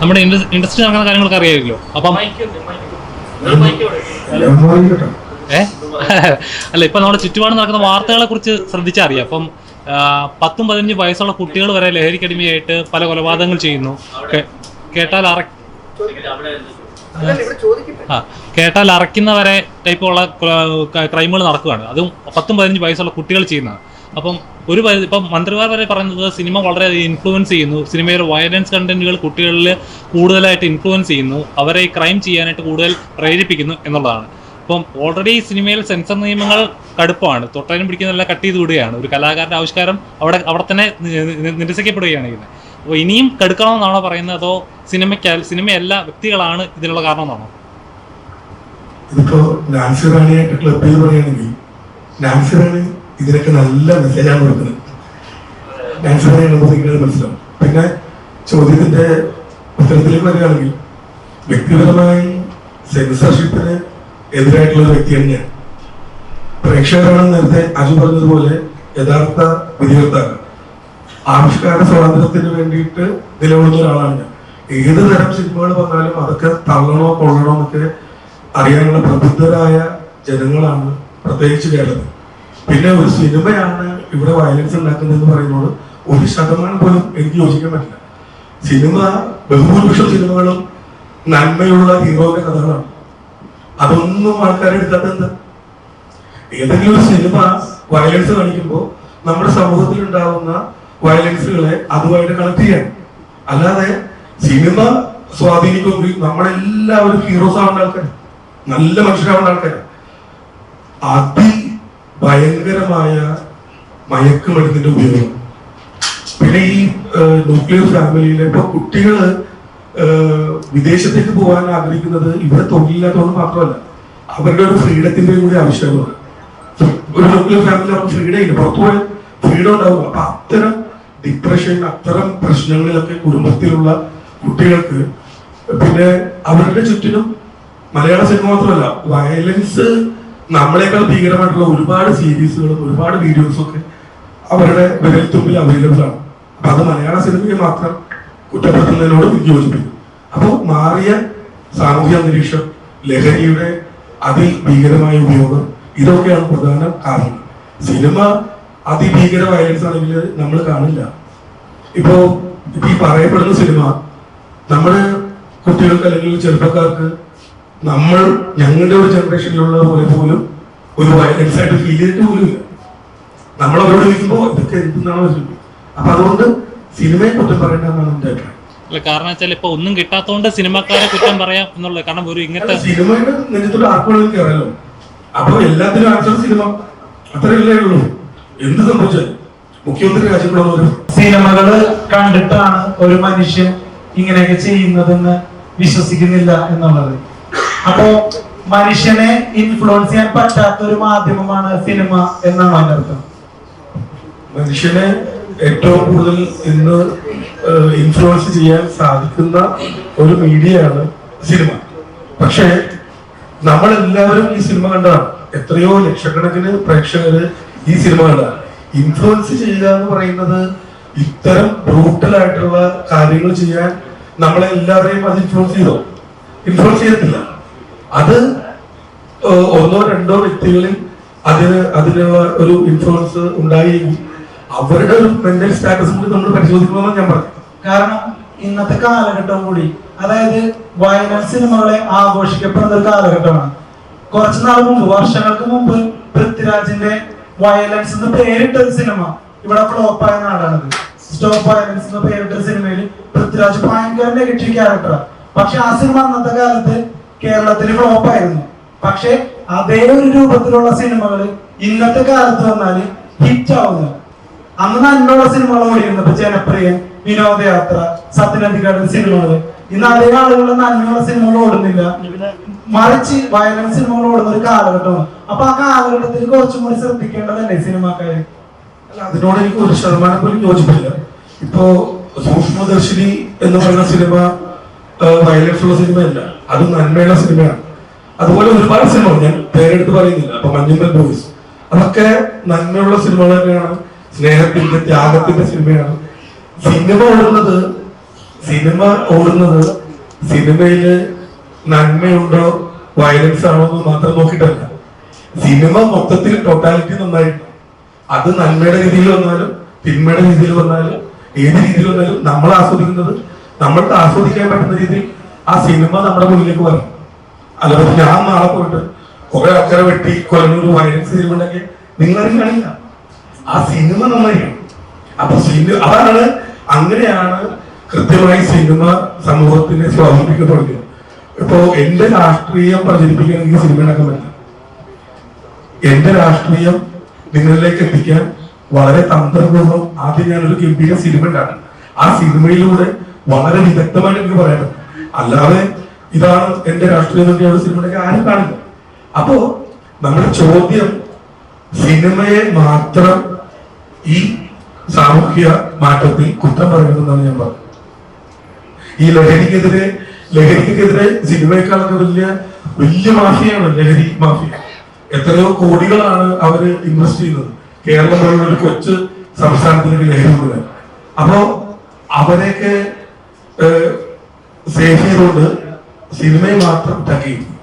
നമ്മുടെ ഇൻഡസ്ട്രി നടക്കുന്ന കാര്യങ്ങളൊക്കെ അറിയാമല്ലോ അപ്പം ഏ? അല്ല ഇപ്പൊ നമ്മുടെ ചുറ്റുപാട് നടക്കുന്ന വാർത്തകളെ കുറിച്ച് ശ്രദ്ധിച്ചറിയാം അപ്പം പത്തും പതിനഞ്ച് വയസ്സുള്ള കുട്ടികൾ വരെ ലഹരിക്കടിമയായിട്ട് പല കൊലപാതകങ്ങൾ ചെയ്യുന്നു. കേട്ടാൽ അറ കേട്ടാൽ അറയ്ക്കുന്നവരെ ടൈപ്പുള്ള ക്രൈമുകൾ നടക്കുകയാണ്. അതും പത്തും പതിനഞ്ച് വയസ്സുള്ള കുട്ടികൾ ചെയ്യുന്നതാണ്. അപ്പം ഒരു പരിധി ഇപ്പം മന്ത്രിമാർ വരെ പറയുന്നത് സിനിമ വളരെയധികം ഇൻഫ്ലുവൻസ് ചെയ്യുന്നു. സിനിമയിലെ വയലൻസ് കണ്ടന്റുകൾ കുട്ടികളിൽ കൂടുതലായിട്ട് ഇൻഫ്ലുവൻസ് ചെയ്യുന്നു. അവരെ ക്രൈം ചെയ്യാനായിട്ട് കൂടുതൽ പ്രേരിപ്പിക്കുന്നു എന്നുള്ളതാണ്. അപ്പം ഓൾറെഡി സിനിമയിൽ സെൻസർ നിയമങ്ങൾ കടുപ്പമാണ്. തൊട്ടതിനും പിടിക്കുന്നതെല്ലാം കട്ട് ചെയ്ത് വിടുകയാണ്. ഒരു കലാകാരന്റെ ആവിഷ്കാരം അവിടെ അവിടെ തന്നെ നിരസിക്കപ്പെടുകയാണ് ചെയ്യുന്നത്. അപ്പോൾ ഇനിയും കടുക്കണമെന്നാണോ പറയുന്നത് അതോ സിനിമയ്ക്ക് സിനിമയല്ല വ്യക്തികളാണ് ഇതിനുള്ള കാരണം എന്നാണോ ഇതിപ്പോ നാൻസി റാണിയായിട്ട് ക്ലബിൽ പറയുകയാണെങ്കിൽ നാൻസി റാണി ഇതിനൊക്കെ നല്ല മെസ്സേജാണ് കൊടുക്കുന്നത്. ഡാൻസ് റാണി അനുഭവിക്കുന്നത് മനസ്സിലാവും. പിന്നെ ചോദ്യത്തിന്റെ ഉത്തരത്തിലേക്ക് വരികയാണെങ്കിൽ വ്യക്തിപരമായി സെൻസർഷിപ്പിന് എതിരായിട്ടുള്ള ഒരു വ്യക്തിയാണ് ഞാൻ പ്രേക്ഷകരാണ് നേരത്തെ അജു പറഞ്ഞതുപോലെ യഥാർത്ഥ വിധികർത്താക്കൾ. ആവിഷ്കാര സ്വാതന്ത്ര്യത്തിന് വേണ്ടിയിട്ട് നിലകൊള്ളുന്ന ഒരാളാണ് ഞാൻ. ഏത് തരം സിനിമകൾ വന്നാലും അതൊക്കെ തള്ളണോ കൊള്ളണോ എന്നൊക്കെ അറിയാനുള്ള പ്രബുദ്ധരായ ജനങ്ങളാണ് പ്രത്യേകിച്ച് കേരളത്തിൽ. പിന്നെ ഒരു സിനിമയാണ് ഇവിടെ വയലൻസ് ഉണ്ടാക്കുന്നതെന്ന് പറയുന്നത്. ഒരു ശതമാനം പോലും എനിക്ക് യോജിക്കാൻ പറ്റില്ല. സിനിമ ബഹുഭൂരിപക്ഷം സിനിമകളും നന്മയുള്ള ഹീറോയുടെ കഥകളാണ്. അതൊന്നും ആൾക്കാരെ എടുക്കാത്ത എന്താ? ഏതെങ്കിലും ഒരു സിനിമ വയലൻസ് കാണിക്കുമ്പോൾ നമ്മുടെ സമൂഹത്തിൽ ഉണ്ടാവുന്ന വയലൻസുകളെ അതുമായിട്ട് കണക്ട് ചെയ്യാൻ. അല്ലാതെ സിനിമ സ്വാധീനിക്കുമെങ്കിൽ നമ്മളെല്ലാവരും ഹീറോസ് ആവേണ്ട ആൾക്കാർ നല്ല മനുഷ്യരാവേണ്ട ആൾക്കാർ അതി ഭയങ്കരമായ മയക്കുമരുന്നിന്റെ ഉപയോഗം. പിന്നെ ഈ ന്യൂക്ലിയർ ഫാമിലിയിലെ ഇപ്പൊ കുട്ടികൾ വിദേശത്തേക്ക് പോകാൻ ആഗ്രഹിക്കുന്നത് ഇവിടെ തൊഴിലില്ലാത്തതുകൊണ്ട് മാത്രമല്ല അവരുടെ ഒരു ഫ്രീഡത്തിന്റെ കൂടി ആവശ്യമാണ്. ഒരു ന്യൂക്ലിയർ ഫാമിലി അവർക്ക് ഫ്രീഡം ഇല്ല. പുറത്തു പോയാൽ ഫ്രീഡം ഉണ്ടാവും. അപ്പൊ അത്തരം ഡിപ്രഷൻ അത്തരം പ്രശ്നങ്ങളിലൊക്കെ കുടുംബത്തിലുള്ള കുട്ടികൾക്ക് പിന്നെ അവരുടെ ചുറ്റിനും മലയാള സിനിമ മാത്രമല്ല വയലൻസ് നമ്മളെക്കാൾ ഭീകരമായിട്ടുള്ള ഒരുപാട് സീരീസുകളും ഒരുപാട് വീഡിയോസും ഒക്കെ അവരുടെ വിരൽത്തുമ്പിൽ അവൈലബിൾ ആണ്. അപ്പൊ അത് മലയാള സിനിമയെ മാത്രം കുറ്റപ്പെടുത്തുന്നതിനോട് യോജിപ്പിക്കും അപ്പോൾ മാറിയ സാമൂഹ്യ അന്തരീക്ഷം ലഹരിയുടെ അതിഭീകരമായ ഉപയോഗം ഇതൊക്കെയാണ് പ്രധാന കാരണം. സിനിമ അതിഭീകര വയലൻസ് ആണെങ്കിൽ നമ്മൾ കാണില്ല. ഇപ്പൊ ഈ പറയപ്പെടുന്ന സിനിമ നമ്മുടെ കുട്ടികൾക്ക് അല്ലെങ്കിൽ ചെറുപ്പക്കാർക്ക് നമ്മൾ ഞങ്ങളുടെ ഒരു ജനറേഷനിലുള്ള പോലെ പോലും ഒരു വയലൻസ് ആയിട്ട് ഫീൽ ചെയ്തിട്ട് പോലും ഇല്ല. നമ്മൾ അവരോട് ചോദിക്കുമ്പോൾ ഇതൊക്കെ എന്തെന്നാണോ ചോദിക്കും അപ്പൊ അതുകൊണ്ട് സിനിമയെ കുറ്റം പറയേണ്ടതെന്നാണ് എന്റെ അഭിപ്രായം. അല്ല കാരണം വെച്ചാൽ ഇപ്പൊ ഒന്നും കിട്ടാത്തതുകൊണ്ട് സിനിമക്കാരെ കുറ്റം പറയാം എന്നുള്ളത് കാരണം ഒരു ഇങ്ങനത്തെ സിനിമയുടെ നെഞ്ചത്തോട് ആർക്കുള്ളത് അറിയാലോ അപ്പൊ എല്ലാത്തിനും ആൻസർ സിനിമ. അത്രയല്ലേ ഉള്ളൂ. എന്ത് സംഭവിച്ചാലും. മുഖ്യമന്ത്രി രാജ്യങ്ങളൊന്നും സിനിമകൾ കണ്ടിട്ടാണ് ഒരു മനുഷ്യൻ ഇങ്ങനെയൊക്കെ ചെയ്യുന്നതെന്ന് വിശ്വസിക്കുന്നില്ല എന്നുള്ളത്. അപ്പോ മനുഷ്യനെ ഇൻഫ്ലുവൻസ് ചെയ്യാൻ പറ്റാത്ത ഒരു മാധ്യമമാണ് സിനിമ എന്നാണ് അതിന്റെ അർത്ഥം. മനുഷ്യനെ ഏറ്റവും കൂടുതൽ ഇന്ന് ഇൻഫ്ലുവൻസ് ചെയ്യാൻ സാധിക്കുന്ന ഒരു മീഡിയയാണ് സിനിമ പക്ഷേ നമ്മൾ എല്ലാവരും ഈ സിനിമ കണ്ടതാണ്. എത്രയോ ലക്ഷക്കണക്കിന് പ്രേക്ഷകര് ഈ സിനിമ കണ്ടതാണ്. ഇൻഫ്ലുവൻസ് ചെയ്യുക എന്ന് പറയുന്നത് ഇത്തരം ബ്രൂട്ടൽ ആയിട്ടുള്ള കാര്യങ്ങൾ ചെയ്യാൻ നമ്മളെ എല്ലാവരെയും അത് ഇൻഫ്ലുവൻസ് ചെയ്തോ? ഇൻഫ്ലുവൻസ് ചെയ്തിട്ടില്ല അത് ഒന്നോ രണ്ടോ വ്യക്തികളിൽ അതിന് അതിനുള്ള ഒരു ഇൻഫ്ലുവൻസ് ഉണ്ടായിരിക്കും. അവരുടെ ഒരു മെന്റൽ സ്റ്റാറ്റസ് കൂടി നമ്മൾ പരിശോധിക്കണമെന്ന് ഞാൻ പറഞ്ഞു കാരണം ഇന്നത്തെ കാലഘട്ടം കൂടി അതായത് വയലൻസ് സിനിമകളെ ആഘോഷിക്കപ്പെടുന്ന ഒരു കാലഘട്ടമാണ്. കുറച്ചു നാൾ മുമ്പ് വർഷങ്ങൾക്ക് മുമ്പ് പൃഥ്വിരാജിന്റെ വയലൻസ് എന്ന് പേരിട്ട ഒരു സിനിമ ഇവിടെ ആയ നാടാണത്. സ്റ്റോപ്പ് വയലൻസ് എന്ന് പേരിട്ട സിനിമയിൽ പൃഥ്വിരാജ് ഭയങ്കര നെഗറ്റീവ് ക്യാരക്ടറാണ് പക്ഷെ ആ സിനിമ അന്നത്തെ കാലത്ത് കേരളത്തിൽ ഫ്ലോപ്പായിരുന്നു പക്ഷെ അതേ ഒരു രൂപത്തിലുള്ള സിനിമകൾ ഇന്നത്തെ കാലത്ത് വന്നാൽ ഹിറ്റ് ആവുന്നു അന്ന് നന്മയുള്ള സിനിമകൾ ഓടിയിരുന്നു ഇപ്പൊ ജനപ്രിയൻ വിനോദയാത്ര സത്യനന്ദിക്കാട് സിനിമകൾ ഇന്ന് അതേ ആളുകളുടെ നന്മയുള്ള സിനിമകൾ ഓടുന്നില്ല. മറിച്ച് വയലൻസ് സിനിമകൾ ഓടുന്ന ഒരു കാലഘട്ടമാണ്. അപ്പൊ ആ കാലഘട്ടത്തിൽ കുറച്ചും കൂടി ശ്രദ്ധിക്കേണ്ടതല്ലേ സിനിമാക്കാര്? അല്ല, അതിനോട് എനിക്ക് ഒരു ശതമാനം പോലും യോജിപ്പില്ല. ഇപ്പോ സൂക്ഷ്മദർശിനി എന്ന് പറയുന്ന സിനിമ വയലൻസ് ഉള്ള സിനിമയല്ല. അത് നന്മയുള്ള സിനിമയാണ്. അതുപോലെ ഒരുപാട് സിനിമകൾ ഞാൻ പേരെടുത്ത് പറയുന്നില്ല. അപ്പൊ മഞ്ഞുമ്മൽ ബോയ്സ്. അതൊക്കെ നന്മയുള്ള സിനിമകൾ തന്നെയാണ്. സ്നേഹത്തിന്റെ ത്യാഗത്തിന്റെ സിനിമയാണ്. സിനിമ ഓടുന്നത് സിനിമ ഓടുന്നത് സിനിമയിൽ നന്മയുണ്ടോ വയലൻസ് ആണോ എന്ന് മാത്രം നോക്കിയിട്ടല്ല. സിനിമ മൊത്തത്തിൽ ടോട്ടാലിറ്റി നന്നായിട്ടുണ്ട്. അത് നന്മയുടെ രീതിയിൽ വന്നാലും തിന്മയുടെ രീതിയിൽ വന്നാലും ഏത് രീതിയിൽ വന്നാലും നമ്മൾ ആസ്വദിക്കുന്നത് നമ്മൾക്ക് ആസ്വദിക്കാൻ പറ്റുന്ന രീതിയിൽ ആ സിനിമ നമ്മുടെ മുന്നിലേക്ക് വരണം അല്ലാതെ ഞാൻ നാളെ പോയിട്ട് കുറെ ആൾക്കാരെ വെട്ടി കൊല്ലൂർ വയലൻസ് സിനിമ ഉണ്ടെങ്കിൽ കാണില്ല. ആ സിനിമ നന്നായിരിക്കും അപ്പൊ സിനിമ അതാണ് അങ്ങനെയാണ് കൃത്യമായി സിനിമ സമൂഹത്തിനെ സ്വാധീനിക്കാൻ ഇപ്പോ എന്റെ രാഷ്ട്രീയം പ്രചരിപ്പിക്കാൻ എനിക്ക് സിനിമ ഉണ്ടാക്കാൻ പറ്റില്ല. എന്റെ രാഷ്ട്രീയം നിങ്ങളിലേക്ക് എത്തിക്കാൻ വളരെ തന്ത്രപൂർവം ആദ്യം ഞാനൊരു ഗംഭീര സിനിമ ഉണ്ടാക്കും ആ സിനിമയിലൂടെ വളരെ വിദഗ്ധമായിട്ട് എനിക്ക് പറയാൻ അല്ലാതെ ഇതാണ് എന്റെ രാഷ്ട്രീയ എന്നൊക്കെയുള്ള സിനിമയുടെ ആരും കാണില്ല. അപ്പോ നമ്മുടെ ചോദ്യം സിനിമയെ മാത്രം ഈ സാമൂഹ്യ മാറ്റത്തിൽ കുറ്റം പറയുന്നതെന്നാണ് ഞാൻ പറഞ്ഞത്. ഈ ലഹരിക്കെതിരെ ലഹരിക്കെതിരെ സിനിമയെക്കാളൊക്കെ വലിയ വലിയ മാഫിയാണ് ലഹരി മാഫിയ. എത്രയോ കോടികളാണ് അവർ ഇൻവെസ്റ്റ് ചെയ്യുന്നത്. കേരളം പോലുള്ള ഒരു കൊച്ചു സംസ്ഥാനത്തിലേക്ക് ലഹരി കൊണ്ടുവരാൻ. അപ്പോ അവരെയൊക്കെ സേഫ് ചെയ്തുകൊണ്ട് സിനിമയെ മാത്രം ചെയ്യും